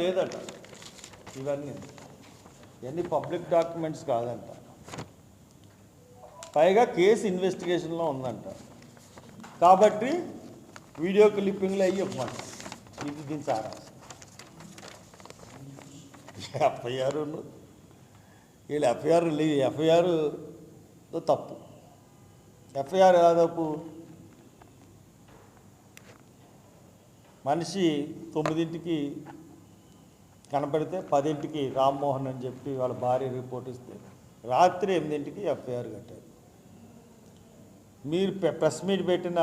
లేదట. ఇవన్నీ. ఇవన్నీ పబ్లిక్ డాక్యుమెంట్స్ కాదంట. పైగా కేసు ఇన్వెస్టిగేషన్లో ఉందంట. కాబట్టి వీడియో క్లిప్పింగ్లు అయ్యి ఇవ్వమంట ఇది దీని సారా ఎఫ్ఐఆర్ వీళ్ళు ఎఫ్ఐఆర్ ఎఫ్ఐఆర్ తప్పు. ఎఫ్ఐఆర్ ఎలా తప్పు మనిషి తొమ్మిదింటికి కనపడితే పదింటికి రామ్మోహన్ అని చెప్పి వాళ్ళ భార్య రిపోర్ట్ ఇస్తే రాత్రి ఎనిమిదింటికి ఎఫ్ఐఆర్ కట్టారు. మీరు ప్రెస్ మీట్ పెట్టిన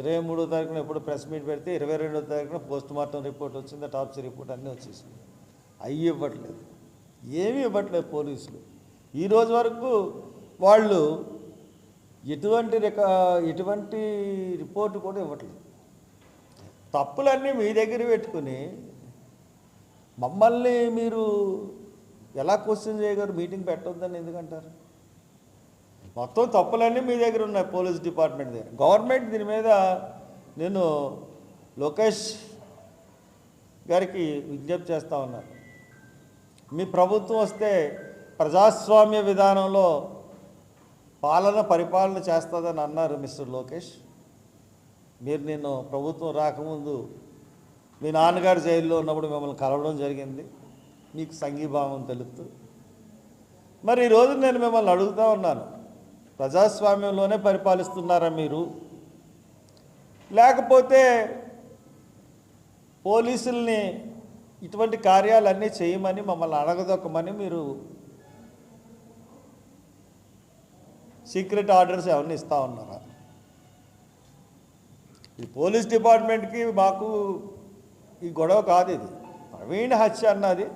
ఇరవై మూడో తారీఖున ఎప్పుడు ప్రెస్ మీట్ పెడితే ఇరవై రెండో తారీఖున పోస్ట్ మార్టం రిపోర్ట్ వచ్చింది టాప్సీ రిపోర్ట్ అన్నీ వచ్చేసింది అవి ఇవ్వట్లేదు. ఏమీ ఇవ్వట్లేదు పోలీసులు. ఈ రోజు వరకు వాళ్ళు ఎటువంటి రికా ఎటువంటి రిపోర్ట్ కూడా ఇవ్వట్లేదు. తప్పులన్నీ మీ దగ్గర పెట్టుకుని మమ్మల్ని మీరు ఎలా క్వశ్చన్ చేయగలరు? మీటింగ్ పెట్టొద్దని ఎందుకంటారు? మొత్తం తప్పులన్నీ మీ దగ్గర ఉన్నాయి పోలీస్ డిపార్ట్మెంట్ దగ్గర. గవర్నమెంట్ దీని మీద నేను లోకేష్ గారికి విజ్ఞప్తి చేస్తా ఉన్నాను మీ ప్రభుత్వం వస్తే ప్రజాస్వామ్య విధానంలో పాలన పరిపాలన చేస్తుందని అన్నారు మిస్టర్ లోకేష్. మీరు నేను ప్రభుత్వం రాకముందు మీ నాన్నగారు జైల్లో ఉన్నప్పుడు మిమ్మల్ని కలవడం జరిగింది. మీకు సంఘీభావం తెలుపుతూ. మరి ఈరోజు నేను మిమ్మల్ని అడుగుతా ఉన్నాను. ప్రజాస్వామ్యంలోనే పరిపాలిస్తున్నారా మీరు? లేకపోతే పోలీసుల్ని ఇటువంటి కార్యాలన్నీ చేయమని మమ్మల్ని అడగదొక్కమని మీరు సీక్రెట్ ఆర్డర్స్ ఏమన్నా ఇస్తూ ఉన్నారా? ఈ పోలీస్ డిపార్ట్మెంట్కి మాకు ఈ గొడవ కాదు ఇది. ప్రవీణ్ హత్య అన్నది.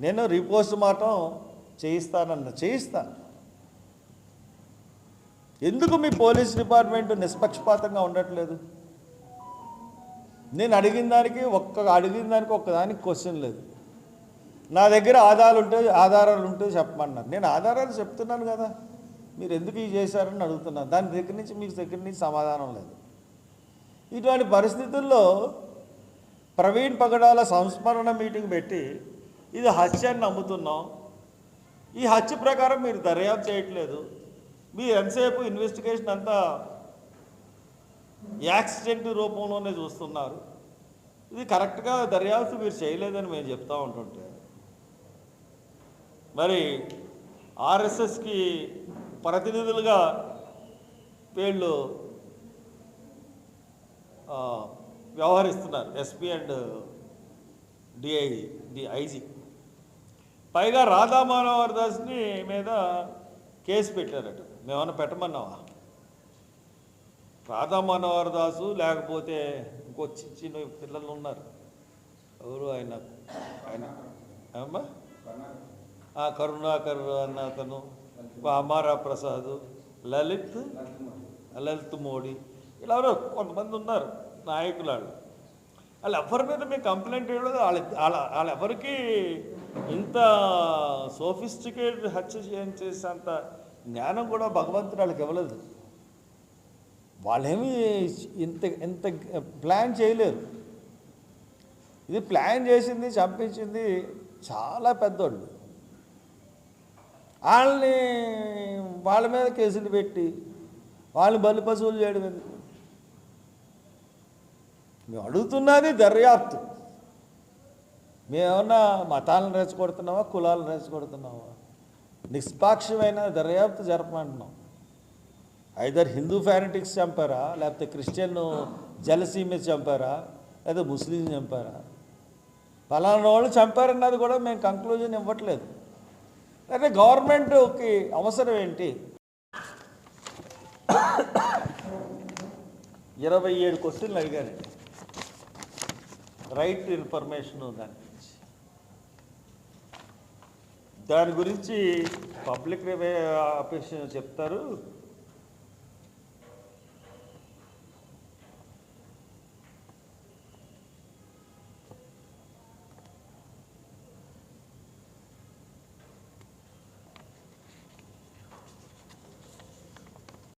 నేను రిపోస్ట్ మార్టం చేయిస్తానన్న చేయిస్తాను. ఎందుకు మీ పోలీస్ డిపార్ట్మెంట్ నిష్పక్షపాతంగా ఉండట్లేదు? నేను అడిగిన దానికి ఒక్క అడిగిన దానికి ఒక్కదానికి క్వశ్చన్ లేదు. నా దగ్గర ఆధారాలు ఉంటే ఆధారాలు ఉంటే చెప్పమన్నారు. నేను ఆధారాలు చెప్తున్నాను కదా. మీరు ఎందుకు ఇది చేశారని అడుగుతున్నాను దాని దగ్గర నుంచి మీ దగ్గర నుంచి సమాధానం లేదు. ఇటువంటి పరిస్థితుల్లో ప్రవీణ్ పగడాల సంస్మరణ మీటింగ్ పెట్టి ఇది హత్య అని నమ్ముతున్నాం. ఈ హత్య ప్రకారం మీరు దర్యాప్తు చేయట్లేదు. మీరు ఎంతసేపు ఇన్వెస్టిగేషన్ అంతా యాక్సిడెంట్ రూపంలోనే చూస్తున్నారు. ఇది కరెక్ట్గా దర్యాప్తు మీరు చేయలేదని మేము చెప్తా ఉంటుంటే. మరి ఆర్ఎస్ఎస్కి ప్రతినిధులుగా వీళ్ళు వ్యవహరిస్తున్నారు SP and DI the IG పైగా రాధా మనోహర్ దాస్ని మీద కేసు పెట్టారట. మేమన్నా పెట్టమన్నావా? రాధా మనోహర్ దాసు లేకపోతే ఇంకో చిన్న చిన్న పిల్లలు ఉన్నారు. ఎవరు ఆయన? ఆయన ఏమ్మా? కరుణాకర్ అన్న అతను. అమారా ప్రసాద్. లలిత్ లలిత్ మోడీ. ఇలా కొంతమంది ఉన్నారు నాయకులు వాళ్ళు వాళ్ళు ఎవరి మీద మీ కంప్లైంట్ ఇవ్వలేదు? వాళ్ళ వాళ్ళ ఎవరికి ఇంత సోఫిస్టికేటెడ్ హత్య చేసేంత జ్ఞానం కూడా భగవంతుడు వాళ్ళకి ఇవ్వలేదు. వాళ్ళేమి ఇంత ఇంత ప్లాన్ చేయలేరు ఇది ప్లాన్ చేసింది చంపించింది చాలా పెద్దోళ్ళు. వాళ్ళని వాళ్ళ మీద కేసులు పెట్టి వాళ్ళని బలి పశువులు చేయడం ఎందుకు? మేము అడుగుతున్నది దర్యాప్తు. మేమేమన్నా మతాలను రెచ్చగొడుతున్నావా కులాలను రెచ్చగొడుతున్నావా? నిష్పాక్షమైన దర్యాప్తు జరపమంటున్నాం. ఐదర్ హిందూ ఫ్యానిటిక్స్ చంపారా? లేకపోతే క్రిస్టియన్ జలసీ మీద చంపారా? లేదా ముస్లిం చంపారా? ఫలానా వాళ్ళు చంపారన్నది కూడా మేము కంక్లూజన్ ఇవ్వట్లేదు. అయితే గవర్నమెంట్కి అవసరం ఏంటి? ఇరవై ఏడు క్వశ్చన్లు అడిగారండి రైట్ టు ఇన్ఫర్మేషన్ దాని గురించి. దాని గురించి పబ్లిక్ ఆఫీస్ చెప్తారు.